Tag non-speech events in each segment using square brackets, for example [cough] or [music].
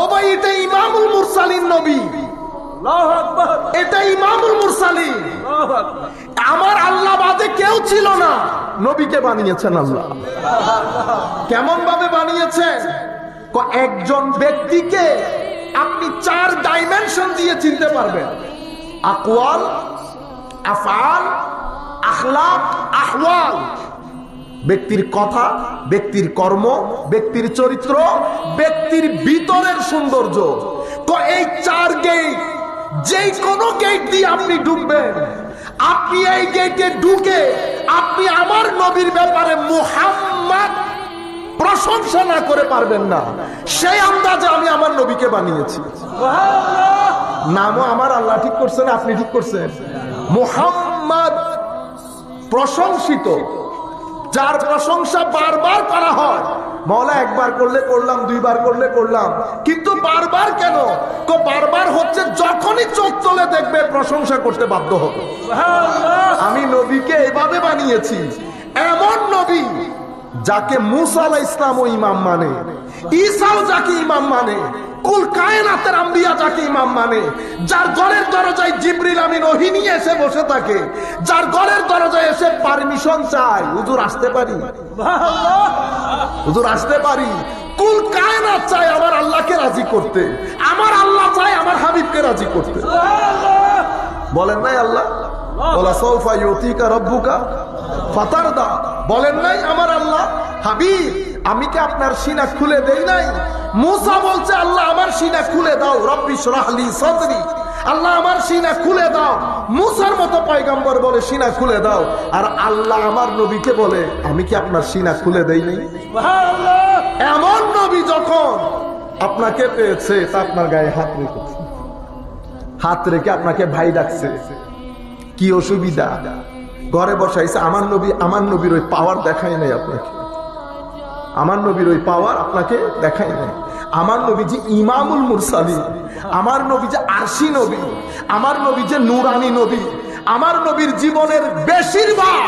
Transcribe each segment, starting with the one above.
ও ভাই এটা ইমামুল মুরসালিন নবী। এটা ইমামুল মুরসালিন। আমার আল্লাহ বাদে কেউ ছিল না। নবীকে বানিয়েছেন আল্লাহ। কেমন ভাবে বানিয়েছেন? একজন ব্যক্তিকে আপনি চার ডাইমেনশন দিয়ে চিনতে পারবেন। আকওয়াল আফআল আখলাক আহওয়াল। ব্যক্তির কথা, ব্যক্তির কর্ম, ব্যক্তির চরিত্র, ব্যক্তির ভিতরের সৌন্দর্য। এই চার গেট যেই কোনো গেট দিয়ে আপনি ঢুকবেন। আপনি এই গেটে ঢুকে আপনি আমার নবীর ব্যাপারে মুহাম্মদ প্রশংসা না করে পারবেন না। সেই আন্দাজে আমি আমার নবীকে বানিয়েছি। নামও আমার আল্লাহ ঠিক করছেন, আপনি ঠিক করছেন। মুহাম্মদ প্রশংসিত। যার প্রশংসা বারবার করা হয়। মহলা একবার করলে করলাম দুইবার করলে করলাম। কিন্তু বারবার কেন? তো বারবার হচ্ছে যখনই চোখ তোলে দেখবে প্রশংসা করতে বাধ্য হবে। আমি নবীকে এভাবে বানিয়েছি। এমন নবী যাকে মুসা ইসলাম ইমাম মানে যাকে ইমাম মানে কুল আম্বিয়া যাকে ইমাম মানে যার দরজায় এসে বসে থাকে, যার দরজায় এসে পারমিশন হুজুর আসতে পারি? হুজুর আসতে পারি? কুল আমার আল্লাহকে রাজি করতে, আমার আল্লাহ চাই আমার হাবিবকে রাজি করতে। বলেন নাই আল্লাহ? বলা সৌফা ইউতিকা রব্বুকা বলেন নাই আমার আল্লাহ? হাবিব আমি কি আপনার সিনা খুলে দেই নাই? মুসা বলছে আল্লাহ আমার সিনা খুলে দাও রব্বি সরাহলি সদরি। আল্লাহ আমার সিনা খুলে দাও। মুসার মতো পয়গম্বর বলে সিনা খুলে দাও। আর আল্লাহ আমার নবীকে বলে আমি কি আপনার সিনা খুলে দেই নাই? এমন নবী যখন আপনাকে পেয়েছে তা আপনার গায়ে হাত রেখেছে। হাত রেখে আপনাকে ভাই ডাকছে। কি অসুবিধা? ঘরে বসাইছে আমার নবী আমার নবীর ওই পাওয়ার দেখায় নাই আপনাকে। আমার নবীর ওই পাওয়ার আপনাকে দেখায় নাই। আমার নবী যে ইমামুল মুরসালি আমার নবী যে আরশি নবী আমার নবী যে নুরানি নবী আমার নবীর জীবনের বেশিরভাগ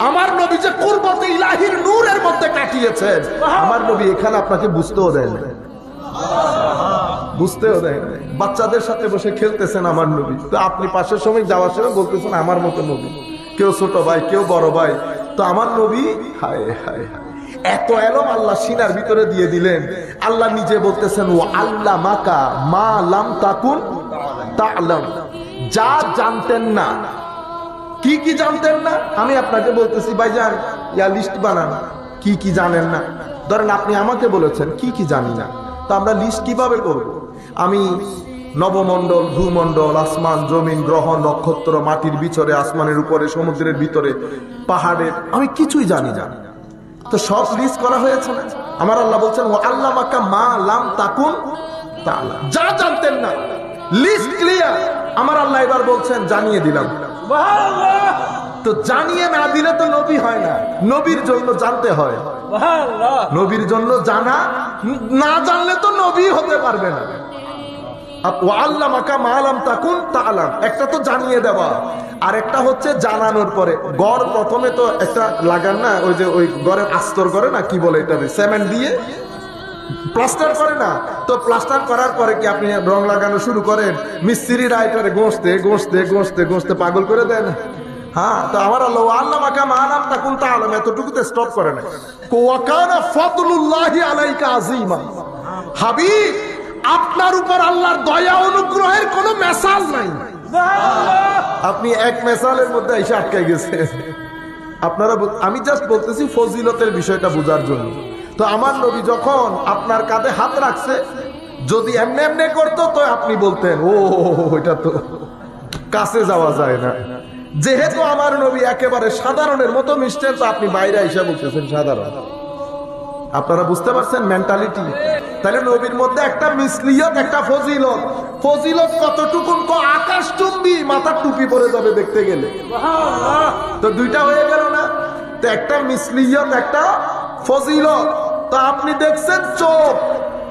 আমার নবী যে কুরবতে ইলাহির নূরের মধ্যে কাটিয়েছেন আমার নবী এখানে আপনাকে বুঝতেও দেয় না বুঝতেও দেয় বাচ্চাদের সাথে বসে খেলতেছেন আমার নবী। তো আপনি পাশের সময় যাওয়ার সময় বলতেছেন, আমার মতো নবী। কেউ ছোট ভাই, কেউ বড় ভাই। তো আমার নবী, হায় হায় হায়। এত এলম আল্লাহ সিনার ভিতরে দিয়ে দিলেন। আল্লাহ নিজে বলতেছেন ও আল্লাহ মাকা মা লাম তাকুন তালাম। যা জানতেন না। কি কি জানতেন না? আমি আপনাকে বলতেছি, ভাইজান, ইয়া লিস্ট বানান। কি কি জানেন না? ধরেন আপনি আমাকে বলেছেন, কি কি জানি না? তো আমরা লিস্ট কীভাবে করব? আমি নবমণ্ডল ভূমণ্ডল আসমান জমিন গ্রহ নক্ষত্র মাটির ভিতরে আসমানের উপরে সমুদ্রের ভিতরে পাহাড়ের আমি কিছুই জানি না। তো সব লিস্ট করা হয়েছে। না আমার আল্লাহ বলছেন ও আল্লাহ মাকা মা লাম তাকুন। যা জানতেন না লিস্ট ক্লিয়ার আমার আল্লাহ এবার বলছেন জানিয়ে দিলাম। তো জানিয়ে না দিলে তো নবী হয় না। নবীর জন্য জানতে হয়। নবীর জন্য জানা না জানলে তো নবী হতে পারবে না। আল্লাহ মাকা মালাম তাকুন তালাম একটা তো জানিয়ে দেওয়া। আর একটা হচ্ছে জানানোর পরে। গড় প্রথমে তো একটা লাগান না, ওই যে ওই গড়ের আস্তর করে না, কি বলে এটা সিমেন্ট দিয়ে? প্লাস্টার করে না। তো প্লাস্টার করার পরে কি আপনি রং লাগানো শুরু করেন? মিস্ত্রি রাইটারে গোসতে গোসতে গোসতে গোসতে পাগল করে দেন হ্যাঁ তো আমার আল্লাহ আল্লাহ মাকা মালাম তাকুন তালাম এতটুকুতে স্টপ করে না কোয়াকানা ফদলুল্লাহি আলাইকা আজিমা হাবিব আপনার উপর আল্লাহর দয়া অনুগ্রহের কোনো মেসাজ নাই। আপনি এক মেসালের মধ্যে এসে আটকে গেছে। আপনারা আমি জাস্ট বলতেছি ফজিলতের বিষয়টা বোঝার জন্য। তো আমার নবী যখন আপনার কাঁধে হাত রাখছে, যদি এমনি এমনি করতো, তো আপনি বলতেন, ও, এটা তো কাছে যাওয়া যায় না। যেহেতু আমার নবী একেবারে সাধারণের মতো মিশছেন তো আপনি বাইরে এসে বলতেছেন সাধারণ। আপনারা বুঝতে পারছেন মেন্টালিটি তাহলে নবীর মধ্যে একটা মিসলিয়ত, একটা ফজিলত। ফজিলত কতটুকুন? আকাশ চুম্বি মাথার টুপি পরে যাবে দেখতে গেলে। তো দুইটা হয়ে গেল না? তো একটা মিসলিয়ত, একটা ফজিলত। তো আপনি দেখছেন চোখ,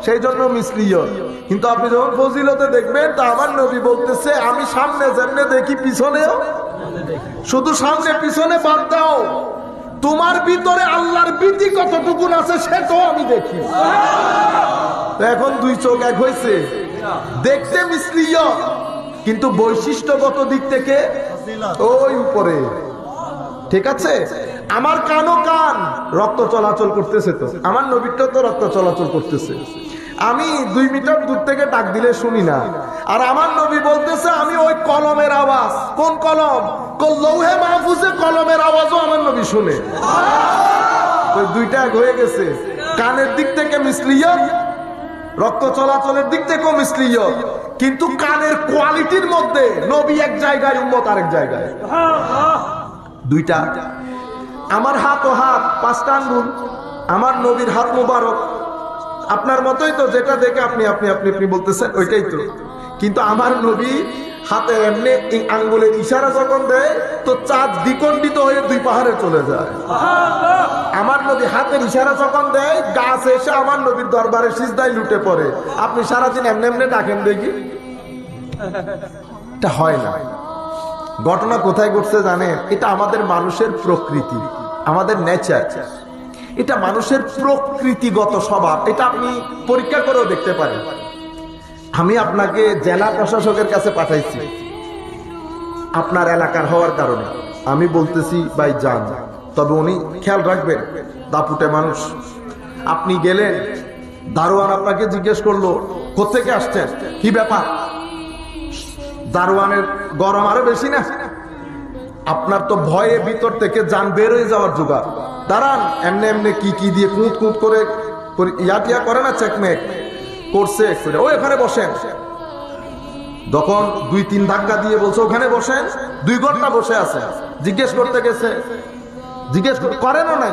সেই জন্য মিসলিয়ত। কিন্তু আপনি যখন ফজিলতে দেখবেন, তা আমার নবী বলতেছে, আমি সামনে যেমনে দেখি, পিছনেও? শুধু সামনে, পিছনে বাদ দাও। তোমার ভিতরে আল্লাহর ভীতি কতটুকুন আছে সেটাও আমি দেখি। এখন দুই চোখ এক হয়েছে। দেখতে মিশ্রীয়, কিন্তু বৈশিষ্ট্যগত দিক থেকে ওই উপরে। ঠিক আছে? আমার কানও কান রক্ত চলাচল করতেছে তো। আমার নবীরটা তো রক্ত চলাচল করতেছে। আমি দুই মিটার দূর থেকে ডাক দিলে শুনি না। আর আমার নবী বলতেছে, আমি ওই কলমের আওয়াজ। কোন কলম? লৌহে মাহফুজে কলমের আওয়াজও আমার নবী শুনে। ওই দুইটা হয়ে গেছে। কানের দিক থেকে মিসলিয়, রক্ত চলাচলের দিক থেকেও মিসলিয়। কিন্তু কানের কোয়ালিটির মধ্যে নবী এক জায়গায়, উম্মত আরেক জায়গায়। দুইটা। আমার হাত ও হাত, পাঁচটা আঙ্গুল, আমার নবীর হাত মোবারক। আপনার মতোই তো, যেটা দেখে আপনি আপনি আপনি আপনি বলতেছেন, ওইটাই তো। কিন্তু আমার নবী হাতে এমনি আঙ্গুলের ইশারা যখন দেয়, তো চাঁদ দ্বিখণ্ডিত হয়ে দুই পাহাড়ে চলে যায়। আমার নবী হাতের ইশারা যখন দেয়, গাছ এসে আমার নবীর দরবারে সিজদায় লুটে পড়ে। আপনি সারাদিন এমনি এমনি ডাকেন দেখি। এটা হয় না। ঘটনা কোথায় ঘটছে জানেন? এটা আমাদের মানুষের প্রকৃতি, আমাদের নেচার। এটা মানুষের প্রকৃতিগত স্বভাব। এটা আপনি পরীক্ষা করেও দেখতে পারেন। আমি আপনাকে জেলা প্রশাসকের কাছে পাঠাইছি। আপনার এলাকার হওয়ার কারণে। আমি বলতেছি, ভাই, যান। তবে উনি খেয়াল রাখবেন, দাপুটে মানুষ। আপনি গেলেন, দারোয়ান আপনাকে জিজ্ঞেস করল কোথেকে আসছেন? কি ব্যাপার? দারোয়ানের গরম আরও বেশি না? আপনার তো ভয়ে ভিতর থেকে যান বের হয়ে যাওয়ার জোগাড়। দাঁড়ান, এমনি এমনি কি কি দিয়ে কুঁত কুঁত করে ইয়া টিয়া করে না, চেকমেক? করছে করে, ও এখানে বসেন। তখন দুই তিন ধাক্কা দিয়ে বলছে ওখানে বসেন। দুই ঘণ্টা বসে আছে। জিজ্ঞেস করতে গেছে। জিজ্ঞেস কর- করেনও নাই।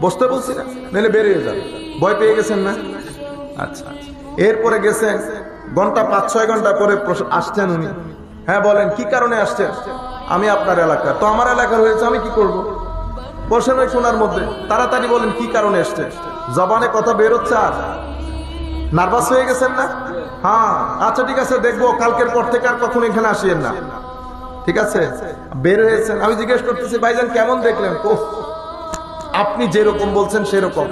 বসতে বলছি না নাহলে বেরিয়ে যাবে ভয় পেয়ে গেছেন না? আচ্ছা এরপরে গেছেন ঘণ্টা পাঁচ ছয় ঘণ্টা পরে আসছেন উনি। হ্যাঁ বলেন কি কারণে আসছেন? আমি আপনার এলাকার। তো আমার এলাকার হয়েছে আমি কি করব? বসেন ওই সোনার মধ্যে। তাড়াতাড়ি বলেন কি কারণে এসছে জবানে কথা বেরোচ্ছে আর। নার্ভাস হয়ে গেছেন না? হ্যাঁ আচ্ছা ঠিক আছে দেখব কালকের পর থেকে আর কখন এখানে আসিয়েন না। ঠিক আছে? বের হয়েছেন। আমি জিজ্ঞেস করতেছি ভাইজান কেমন দেখলেন? ওহ আপনি যেরকম বলছেন সেরকম।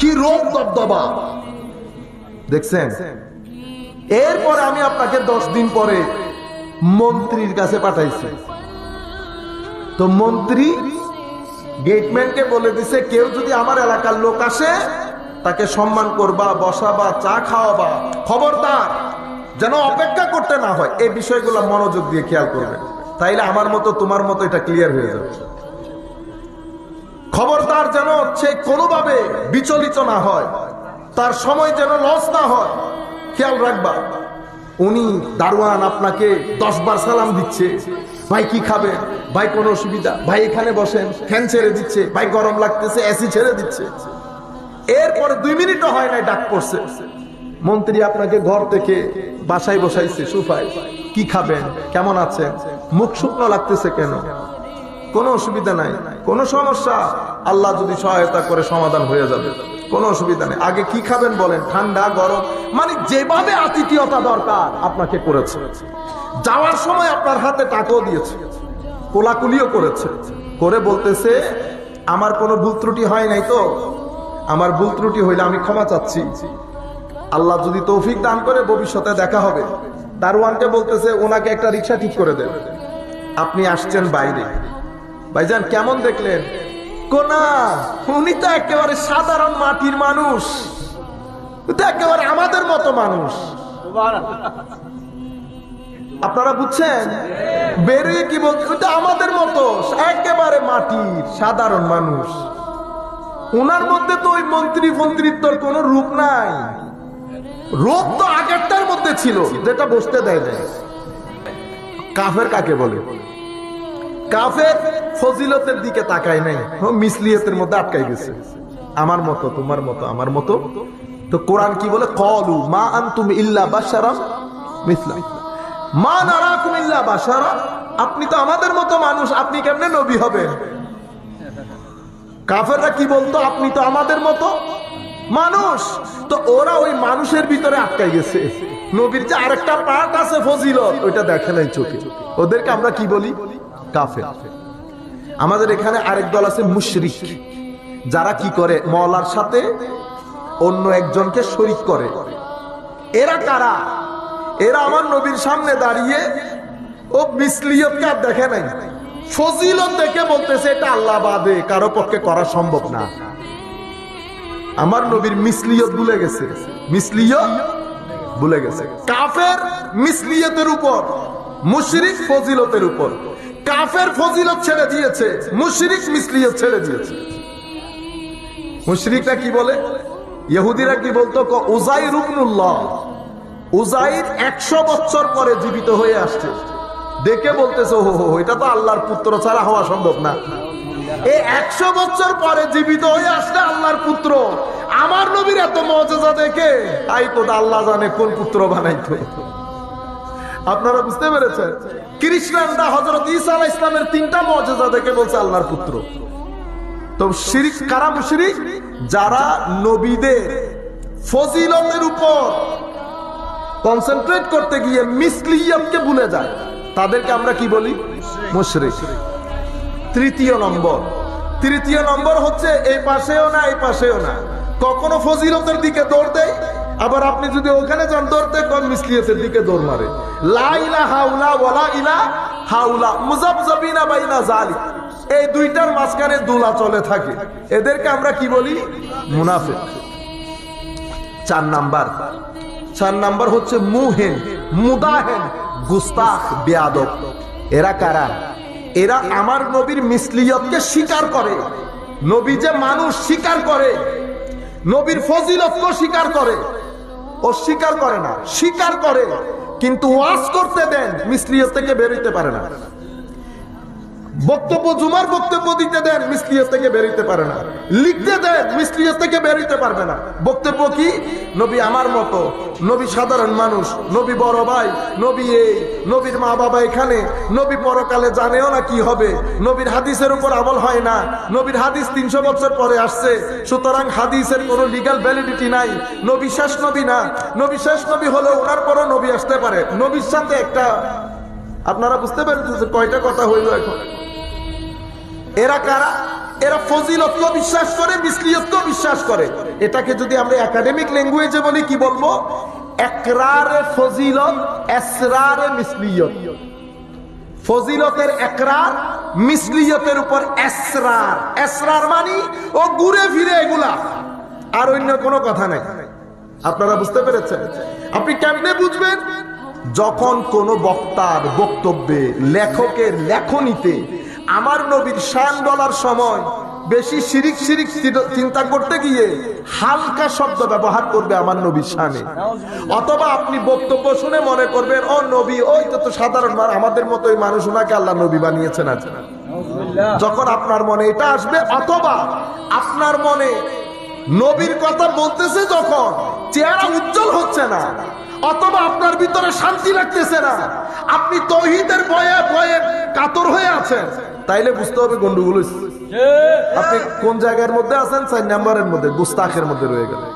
কি রোগ দবদবা। দেখছেন? এরপরে আমি আপনাকে দশ দিন পরে মন্ত্রীর কাছে পাঠাইছি। তো মন্ত্রী গেটম্যানকে বলে দিছে কেউ যদি আমার এলাকার লোক আসে তাকে সম্মান করবা, বসাবা, চা খাওয়াবা। খবরদার, যেন অপেক্ষা করতে না হয়। এই বিষয়গুলো মনোযোগ দিয়ে খেয়াল করবেন তাইলে আমার মতো, তোমার মতো এটা ক্লিয়ার হয়ে যাবে। খবরদার যেন সে কোনোভাবে বিচলিত না হয়, তার সময় যেন লস না হয়, খেয়াল রাখবা। উনি দারোয়ান আপনাকে দশ বার সালাম দিচ্ছে। ভাই কি খাবে ভাই কোনো অসুবিধা? ভাই এখানে বসেন, ফ্যান ছেড়ে দিচ্ছে। ভাই গরম লাগতেছে এসি ছেড়ে দিচ্ছে। এরপরে দুই মিনিটও হয় নাই, ডাক পড়ছে। মন্ত্রী আপনাকে ঘর থেকে বাসায় বসাইছে সুফাই কি খাবেন, কেমন আছেন, মুখ শুকনো লাগতেছে কেন? কোনো অসুবিধা নাই, কোনো সমস্যা? আল্লাহ যদি সহায়তা করে সমাধান হয়ে যাবে, কোনো অসুবিধা নেই। আগে কি খাবেন বলেন? ঠান্ডা, গরম মানে যেভাবে আতিথিয়তা দরকার আপনাকে করেছে। যাওয়ার সময় আপনার হাতে টাকাও দিয়েছে, কোলাকুলিও করেছে। করে বলতেছে, আমার কোনো ভুল ত্রুটি হয় নাই তো? আমার ভুল ত্রুটি হইলে আমি ক্ষমা চাচ্ছি। আল্লাহ যদি তৌফিক দান করে, ভবিষ্যতে দেখা হবে। দারোয়ানকে বলতেছে, ওনাকে একটা রিক্সা ঠিক করে দেন। আপনি আসছেন বাইরে। ভাইজান, কেমন দেখলেন? কোনা, উনি তো একেবারে সাধারণ মাটির মানুষ। একেবারে আমাদের মতো মানুষ। আপনারা বুঝছেন? বেরিয়ে কি বলছে আমাদের মতো, একেবারে মাটির, সাধারণ মানুষ। ওনার মধ্যে তো ওই মন্ত্রী মন্ত্রিত্বর কোনো রূপ নাই। রূপ তো আগেরটার মধ্যে ছিল, যেটা বসতে দেয় না কাফের কাকে বলে? কাফের ফজিলতের দিকে তাকায় নাই মিসলিয়তের মধ্যে আটকাই গেছে। আমার মতো, তোমার মতো, আমার মতো। তো কোরআন কি বলে? কলু মা আন তুমি ইল্লা বাশারা মিসলা। মা নারাকুম ইল্লা বাশারা। আপনি তো আমাদের মতো মানুষ, আপনি কেমনে নবী হবেন? কাফেররা কি বলতো? আপনি তো আমাদের মতো মানুষ। তো ওরা ওই মানুষের ভিতরে আটকাই গেছে। নবীর যে আরেকটা পার্ট আছে ফজিলত, ওইটা দেখে নাই চোখে। ওদেরকে আমরা কি বলি? কাফের। আমাদের এখানে আরেক দল আছে মুশরিক। যারা কি করে? মলার সাথে অন্য একজনকে শরিক করে। এরা কারা? এরা আমার নবীর সামনে দাঁড়িয়ে ও মিসলিয়তকে আর দেখে নাই। ফজিলত দেখে বলতেছে, এটা আল্লাহ বাদে, কারও পক্ষে করা সম্ভব না। আমার নবীর মিসলিয়ত ভুলে গেছে। মিসলিয়ত ভুলে গেছে। কাফের মিসলিয়তের উপর, মুশরিক ফজিলতের উপর। কাফের ফজিলত ছেড়ে দিয়েছে, মুশরিক মিসলিয়ত ছেড়ে দিয়েছে। মুশরিকরা কি বলে? ইহুদিরা কি বলতো উজাইর রুকনুল্লাহ উজাইর একশো বছর পরে জীবিত হয়ে আসছে। দেখে বলতেছে হো এটা তো আল্লাহর পুত্র ছাড়া হওয়া সম্ভব না। এই একশো বছর পরে জীবিত হয়ে আসলে আল্লাহর পুত্র। আমার নবীর এত মজা দেখে আই তো আল্লাহ জানে কোন পুত্র বানাইতো। আপনারা বুঝতে পেরেছেন? খ্রিস্টানরা হজরত আলাহ ইসলামের তিনটা মজা দেখে বলছে আল্লাহর পুত্র। তো শিরিক, কারা মুশরিক? যারা নবীদের ফজিলতের উপর কনসেন্ট্রেট করতে গিয়ে মিসলিয়তকে ভুলে যায়। তাদেরকে আমরা কি বলি? মুশরিক। তৃতীয় নম্বর। তৃতীয় নম্বর হচ্ছে এই পাশেও না, এই পাশেও না। কখনো ফজিলতের দিকে দৌড় দেয়, আবার আপনি যদি ওখানে যান, দৌড়তে কোন মিসলিয়তের দিকে দৌড় মারে। লা ইলা হাউলা ওয়ালা ইলা হাউলা মুজাবজাবিনা বাইনা জালিক এই দুইটার মাঝখানে দুলা চলে থাকে। এদেরকে আমরা কি বলি? মুনাফিক। চার নাম্বার। চার নাম্বার হচ্ছে মুহেন, মুদাহেন। গুস্তাখ, বেয়াদব। এরা কারা? এরা আমার নবীর মিসলিয়তকে স্বীকার করে। নবী যে মানুষ স্বীকার করে, নবীর ফজিলতকে স্বীকার করে। ও স্বীকার করে না, স্বীকার করে, কিন্তু ওয়াজ করতে দেন, মিসলিয়ত থেকে বেরোতে পারে না। বক্তব্য, জুমার বক্তব্য দিতে দেন মিসলিয়ত থেকে বেরোতে পারে না। লিখতে দেন মিসলিয়ত থেকে বেরোতে পারবে না। বক্তব্য কি? নবী আমার মতো, নবী সাধারণ মানুষ, নবী বড় ভাই, নবী এই, নবীর মা বাবা এখানে, নবী পরকালে জানেও না কি হবে। নবীর হাদিসের উপর আমল হয় না। নবীর হাদিস তিনশো বছর পরে আসছে। সুতরাং হাদিসের কোনো লিগাল ভ্যালিডিটি নাই। নবী শেষ নবী না। নবী শেষ নবী হলেও ওনার পরও নবী আসতে পারে। নবীর সাথে একটা আপনারা বুঝতে পেরেছেন কয়টা কথা হইল এখন? এরা কারা? এরা ফজিলতকে বিশ্বাস করে, মিসলিয়তকে বিশ্বাস করে। এটাকে যদি আমরা একাডেমিক ল্যাঙ্গুয়েজে বলি, কি বলব? একরারে ফজিলত, এসরারে মিসলিয়ত। ফজিলতের একরার, মিসলিয়তের উপর এসরার। এসরার মানি, ও ঘুরে ফিরে এগুলা। আর অন্য কোনো কথা নাই। আপনারা বুঝতে পেরেছেন? আপনি কেমনে বুঝবেন? যখন কোন বক্তার বক্তব্যে লেখকের লেখনীতে আমার নবীর শান বলার সময় বেশি শিরিক শিরিক চিন্তা করতে গিয়ে হালকা শব্দ ব্যবহার করবে আমার নবীর শানে। অথবা আপনি বক্তব্য শুনে মনে করবেন, ও নবী, ওই তো তো সাধারণ আমাদের মতোই মানুষ ওনাকে আল্লাহ নবী বানিয়েছেন আজ। যখন আপনার মনে এটা আসবে, অথবা আপনার মনে নবীর কথা বলতেছে যখন, চেহারা উজ্জ্বল হচ্ছে না, অথবা আপনার ভিতরে শান্তি লাগতেছে না, আপনি তহিদের ভয়ে ভয়ে কাতর হয়ে আছেন। তাইলে বুঝতে হবে গন্ডগোল আপনি কোন জায়গার মধ্যে আছেন? চার নাম্বারের মধ্যে গুস্তাখের মধ্যে রয়ে গেলেন।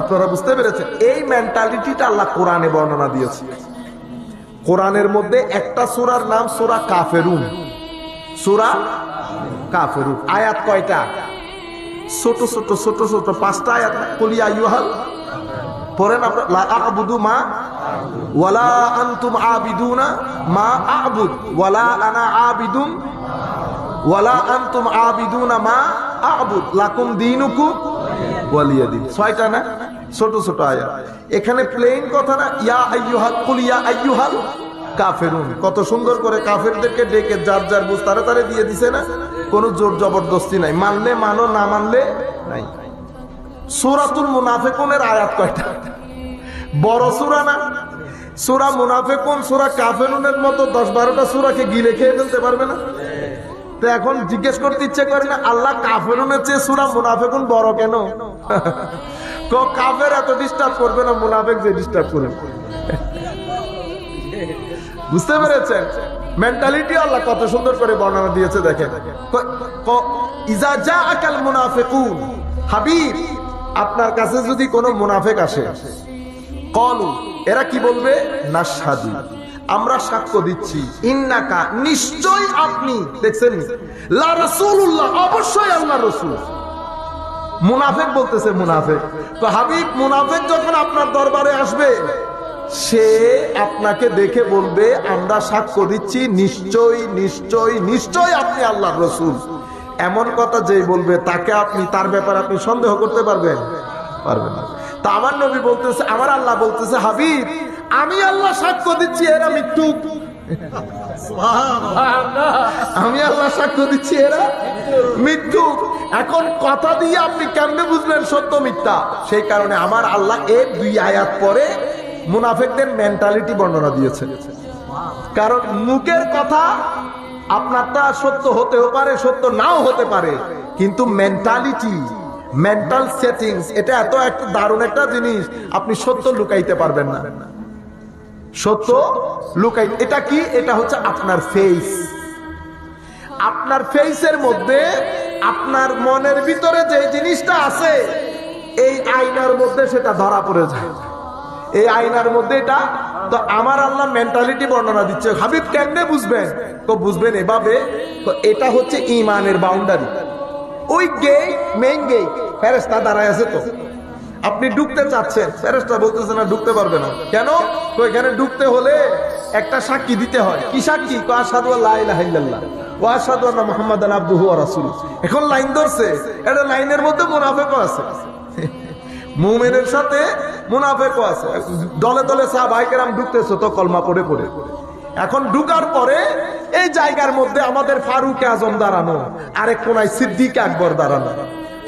আপনারা বুঝতে পেরেছেন? এই মেন্টালিটিটা আল্লাহ কোরআনে বর্ণনা দিয়েছে। কোরআনের মধ্যে একটা সূরার নাম সূরা কাফেরুন। সূরা কাফেরুন। আয়াত কয়টা? ছোট ছোট ছোট ছোট পাঁচটা আয়াত না? কুল ইয়া আইয়ুহাল পড়েন লা আ'বুদু মা ওয়ালা আনতুম আবিদুনা মা আ'বুদ, ওয়ালা আনা ওয়ালা আনতুম আবিদুনা মা আ'বুদ, লাকুম ওয়ালিয়া দিন। ছয়টা না? ছোট ছোট আয়াত। এখানে কথা না, ইয়া আইয়ুহাল, কুল ইয়া আইয়ুহাল কাফেরুন। কত সুন্দর করে কাফেরদেরকে ডেকে যার যার বুঝ তারা তারে দিয়ে দিছে না? কোনো জোর জবরদস্তি নাই। মানলে মানো, না মানলে নাই। সুরাতুল মুনাফিকুনের আয়াত কয়টা? বড় সুরা না? সুরা মুনাফিকুন সুরা? কাফেরুনের মতো দশ বারোটা সুরাকে গিলে খেয়ে ফেলতে পারবে না? তো এখন জিজ্ঞেস করতে ইচ্ছে করে না, আল্লাহ কাফেরুনের চেয়ে সুরা মুনাফিকুন বড় কেন? [laughs] কাফের এত ডিস্টার্ব করবে না, মুনাফেক যে ডিস্টার্ব করবে বুঝতে পেরেছেন? মেন্টালিটি আল্লাহ কত সুন্দর করে বর্ণনা দিয়েছে, দেখেন। ইজা যা আকাল মুনাফিকুন হাবিব, আপনার কাছে যদি কোনো মুনাফেক আসে কলু, এরা কি বলবে? নাশহাদু। আমরা সাক্ষ্য দিচ্ছি, ইন্নাকা নিশ্চয় আপনি দেখছেন। লা রাসূলুল্লাহ, অবশ্যই আল্লাহ রসুল। মুনাফেক বলতেছে মুনাফেক। তো হাবিব, মুনাফেক যখন আপনার দরবারে আসবে, সে আপনাকে দেখে বলবে, আমরা সাক্ষ্য দিচ্ছি নিশ্চয় নিশ্চয় নিশ্চয় আপনি আল্লাহর রসুল। এমন কথা যেই বলবে, তাকে আপনি, তার ব্যাপারে আপনি সন্দেহ করতে পারবেন? পারবেন না। তা আমার নবী বলতেছে আমার আল্লাহ বলতেছে হাবিব আমি আল্লাহ সাক্ষ্য দিচ্ছি এরা মৃত্যু আমি আল্লাহ সাক্ষ্য দিচ্ছি এরা মৃত্যু এখন কথা দিয়ে আপনি কেমনে বুঝবেন সত্য মিথ্যা? সেই কারণে আমার আল্লাহ এর দুই আয়াত পরে মুনাফেকদের মেন্টালিটি বর্ণনা দিয়েছে। কারণ মুখের কথা আপনারটা সত্য হতেও পারে সত্য নাও হতে পারে কিন্তু মেন্টালিটি মেন্টাল সেটিংস এটা এত একটা দারুণ একটা জিনিস, আপনি সত্য লুকাইতে পারবেন না। সত্য লুকাই, এটা কি? এটা হচ্ছে আপনার ফেস আপনার ফেসের মধ্যে, আপনার মনের ভিতরে যে জিনিসটা আছে, এই আয়নার মধ্যে সেটা ধরা পড়ে যায়। এই আয়নার মধ্যে এটা, তো আমার আল্লাহ মেন্টালিটি বর্ণনা দিচ্ছে, হাবিব কেমনে বুঝবেন? তো বুঝবেন এভাবে, তো এটা হচ্ছে ইমানের বাউন্ডারি ওই গেট মেইন গেট ফেরেস্তা দাঁড়ায় আছে তো। আপনি ঢুকতে চাচ্ছেন ফেরেস্তা বলতেছে না, ঢুকতে পারবে না। কেন? তো এখানে ঢুকতে হলে একটা সাক্ষী দিতে হয়। কি সাক্ষী? আসাদু আল্লাহ ইলাহা ইল্লাল্লাহ ওয়া আশহাদু আন্না মুহাম্মাদান ওয়া রাসূলুহু। এখন লাইন ধরছে, এটা লাইনের মধ্যে মুনাফিকও আছে। মুমিনের সাথে মুনাফেকও আছে। দলে দলে সাহ ভাইকেরাম ঢুকতেছো তো কলমা পড়ে পড়ে। এখন ঢুকার পরে এই জায়গার মধ্যে আমাদের ফারুক আজম দাঁড়ানো, আরেক কোনায় সিদ্দিক আকবর দাঁড়ানো।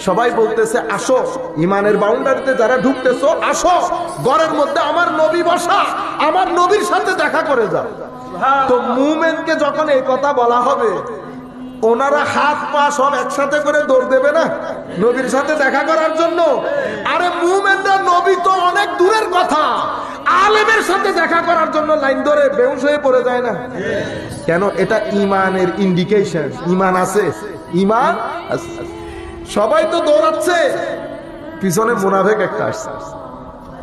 সবাই বলতেছে, আসো, ইমানের বাউন্ডারিতে যারা ঢুকতেছো, আসো, ঘরের মধ্যে আমার নবী বসা, আমার নবীর সাথে দেখা করে যাও। তো মুমেনকে যখন এই কথা বলা হবে ওনারা হাত পা সব একসাথে করে দৌড় দেবে না? নবীর সাথে দেখা করার জন্য? আরে মুভমেন্টটা নবী তো অনেক দূরের কথা। আলেমের সাথে দেখা করার জন্য লাইন ধরে বেউস হয়ে পড়ে যায় না? কেন? এটা ইমানের ইন্ডিকেশন ইমান আছে? ইমান সবাই তো দৌড়াচ্ছে। পিছনে মুনাফেক একটা আসছে।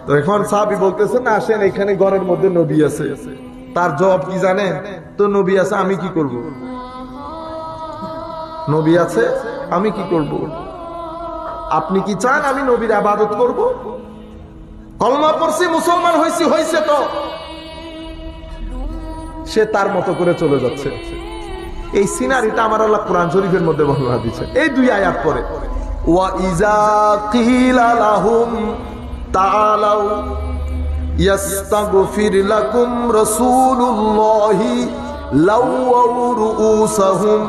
তো এখন সাহাবি বলতেছে, না, আসেন, এখানে ঘরের মধ্যে নবী আছে। তার জবাব কি জানেন? তো নবী আছে, আমি কি করব? নবী আছে আমি কি করব আপনি কি চান আমি নবীর আবাদত করব কলমা পড়ছি মুসলমান হয়েছি হয়েছে তো সে তার মতো করে চলে যাচ্ছে এই সিনারিটা আমার আল্লাহ কোরআন শরীফের মধ্যে বর্ণনা দিচ্ছে এই দুই আয়াত পরে ওয়া ইজা কিলা লাহুম তাআলাউ يستغفر لكم رسول الله لووا رؤوسهم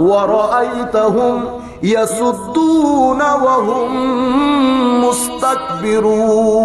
ورأيتهم يسدون وهم مستكبرون.